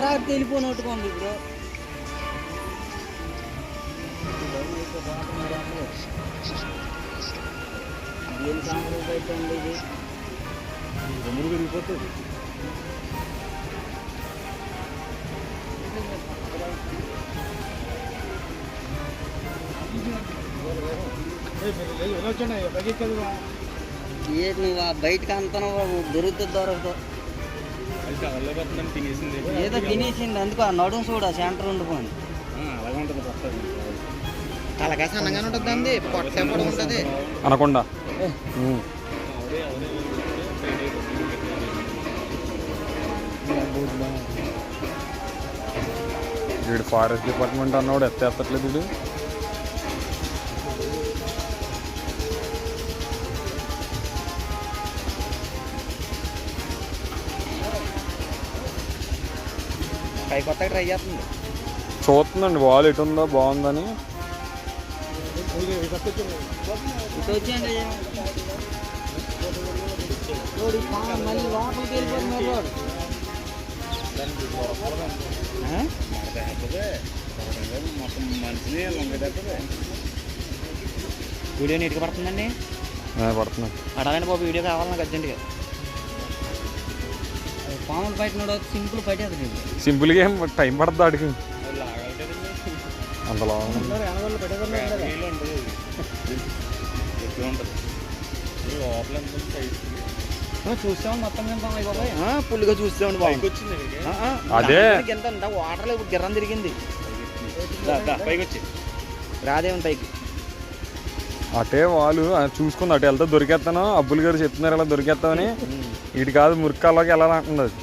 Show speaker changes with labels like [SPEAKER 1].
[SPEAKER 1] Track ఇప్పుడు బయట ఉంది ఇది
[SPEAKER 2] రొమ్ములు విరిగిపోతుంది
[SPEAKER 1] ఏంటి నువ్వు ఆ బయటకు అంతను దొరుకుతుంది దొరకదు.
[SPEAKER 2] అయితే
[SPEAKER 1] ఏదో తినేసింది అందుకు ఆ నడుము చూడ సెంటర్ ఉండిపోయింది
[SPEAKER 2] అలాగే ఉంటుంది పక్కది
[SPEAKER 3] తలకాయ సన్నగానే ఉంటుంది అండి పొట్ట ఉంటుంది
[SPEAKER 4] అనకుండా వీడు ఫారెస్ట్ డిపార్ట్మెంట్ అన్నవాడు ఎత్తేస్తట్లేదు వీడు
[SPEAKER 3] పై కొత్త ట్రై చేస్తుంది.
[SPEAKER 4] చూస్తుందండి వాల్ ఎటు ఉందో బాగుందని.
[SPEAKER 3] వీడియో నీట్గా పడుతుందండి?
[SPEAKER 4] ఆ, పడుతున్నాయి
[SPEAKER 3] అడగండి బాబు వీడియో కావాలి నాకు అర్జెంటుగా
[SPEAKER 1] పాములు పట్టినోడు సింపుల్ పట్టేది
[SPEAKER 4] సింపుల్గా ఏం టైం పడుతుంది ఆడికి?
[SPEAKER 1] చూస్తాం మొత్తం
[SPEAKER 3] పుల్లిగా చూస్తామండి బాబు.
[SPEAKER 4] అదే.
[SPEAKER 3] ఎంత వాటర్లో ఇప్పుడు గిర్రం తిరిగింది.
[SPEAKER 2] దా, దా, పైకి వచ్చి.
[SPEAKER 3] రాదేమో పైకి.
[SPEAKER 4] అటే వాళ్ళు చూసుకుంది అటు వెళ్తే దొరికేస్తాను అబ్బులు గారు చెప్తున్నారు ఇలా దొరికేస్తామని ఇటు కాదు మురికాల్లోకి వెళ్ళాలంటుంది అది?